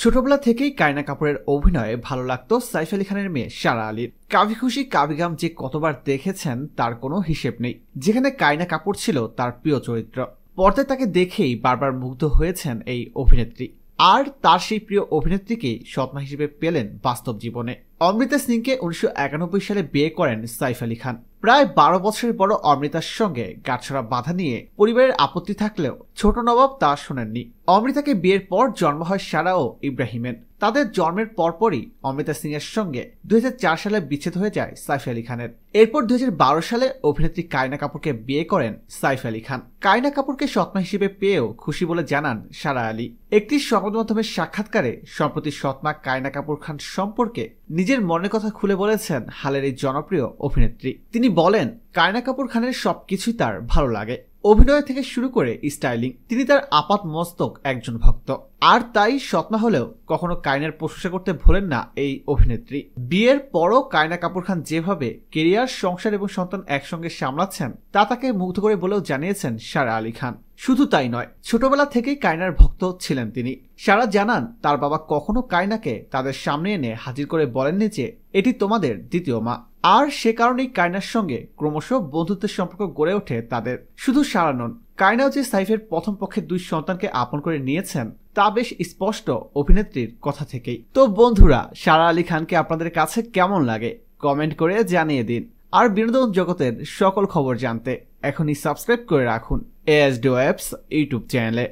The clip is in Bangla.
ছোটবেলা থেকেই কায়না কাপুরের অভিনয়ে ভালো লাগতো সাইফ আলী খানের মেয়ে সারা আলীর। কাভি খুশি কাবিগাম যে কতবার দেখেছেন তার কোনো হিসেব নেই। যেখানে কায়না কাপুর ছিল তার প্রিয় চরিত্র। পর্দায় তাকে দেখেই বারবার মুগ্ধ হয়েছেন এই অভিনেত্রী। আর তার সেই প্রিয় অভিনেত্রীকেই স্বপ্না হিসেবে পেলেন বাস্তব জীবনে। অমৃতা সিংকে উনিশশো একানব্বই সালে বিয়ে করেন সাইফ আলী খান। প্রায় বারো বছরের বড় অমৃতার সঙ্গে গাছড়া বাধা নিয়ে পরিবারের আপত্তি থাকলেও ছোট নবাব তা শোনেননি। অমৃতাকে বিয়ের পর জন্ম হয় সারা ও ইব্রাহিমের। তাদের জন্মের পরপরই অমৃতা সিং এর সঙ্গে দুই হাজার চার সালে বিচ্ছেদ হয়ে যায় সাইফ আলী খানের। এরপর দুই হাজার বারো সালে অভিনেত্রী কায়না কাপুরকে বিয়ে করেন সাইফ আলী খান। কায়না কাপুরকে সৎমা হিসেবে পেয়েও খুশি বলে জানান সারা আলী। একটি সংবাদ মাধ্যমের সাক্ষাৎকারে সম্প্রতি সৎমা কায়না কাপুর খান সম্পর্কে নিজের মনের কথা খুলে বলেছেন হালের এই জনপ্রিয় অভিনেত্রী। তিনি বলেন কায়না কাপুর খানের সবকিছুই তার ভালো লাগে। অভিনয় থেকে শুরু করে স্টাইলিং, তিনি তার আপাত মস্তক একজন ভক্ত। আর তাই স্বপ্না হলেও কখনো কায়নার প্রশংসা করতে ভোলেন না এই অভিনেত্রী। বিয়ের পরও কায়না কাপুর খান যেভাবে কেরিয়ার, সংসার এবং সন্তান একসঙ্গে সামলাচ্ছেন, তা তাকে মুগ্ধ করে বলেও জানিয়েছেন সারা আলী খান। শুধু তাই নয়, ছোটবেলা থেকেই কায়নার ভক্ত ছিলেন তিনি। সারা জানান, তার বাবা কখনো কায়নাকে তাদের সামনে এনে হাজির করে বলেননি যে, এটি তোমাদের দ্বিতীয় মা। আর সে কারণেই কায়নার সঙ্গে ক্রমশ বন্ধুত্বের সম্পর্ক গড়ে ওঠে তাদের। শুধু সারা নন কায়নাও যে সাইফের প্রথম পক্ষের দুই সন্তানকে আপন করে নিয়েছেন, তা বেশ স্পষ্ট অভিনেত্রীর কথা থেকেই। তো বন্ধুরা, সারা আলী খানকে আপনাদের কাছে কেমন লাগে? কমেন্ট করে জানিয়ে দিন। আর বিনোদন জগতের সকল খবর জানতে এখনই সাবস্ক্রাইব করে রাখুন। A S D apps YouTube channel है।